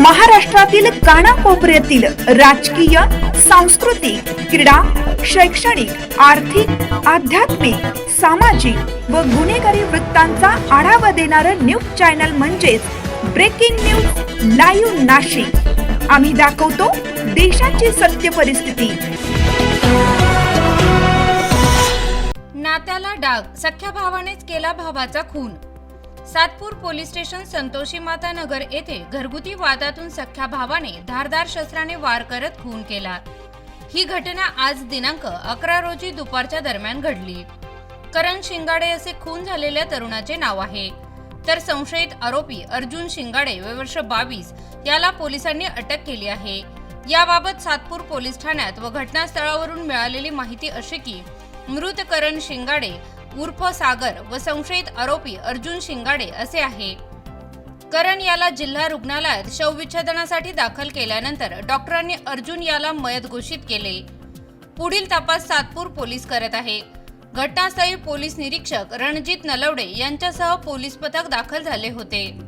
महाराष्ट्रातील कानाकोपऱ्यातील राजकीय सांस्कृतिक क्रीडा शैक्षणिक आर्थिक आध्यात्मिक सामाजिक व गुन्हेगारी वृत्तांचा आढावा देणारं न्यूज चॅनल म्हणजेच ब्रेकिंग न्यूज लाईव्ह नाशिक. आम्ही दाखवतो देशाची सत्य परिस्थिती. नात्याला डाग सख्या भावानेच केला भावाचा खून. सातपूर पोलीस स्टेशन संतोषी माता नगर येथे घरगुती वादातून सख्या भावाने धारदार शस्त्राने वार करत खून केला. ही घटना आज दिनांक अकरा रोजी दुपारच्या दरम्यान घडली. करण शिंगाडे असे खून झालेल्या तरुणाचे नाव आहे. तर संशयित आरोपी अर्जुन शिंगाडे वर्ष बावीस याला पोलिसांनी अटक केली आहे. याबाबत सातपूर पोलीस ठाण्यात व घटनास्थळावरून मिळालेली माहिती अशी की मृत करण शिंगाडे उर्फ सागर व संशयित आरोपी अर्जुन शिंगाडे असे आहे. करण याला जिल्हा रुग्णालयात शवविच्छेदनासाठी दाखल केल्यानंतर डॉक्टरांनी अर्जुन याला मयत घोषित केले. पुढील तपास सातपूर पोलीस करत आहे. घटनास्थळी पोलीस निरीक्षक रणजित नलवडे यांच्यासह पोलीस पथक दाखल झाले होते.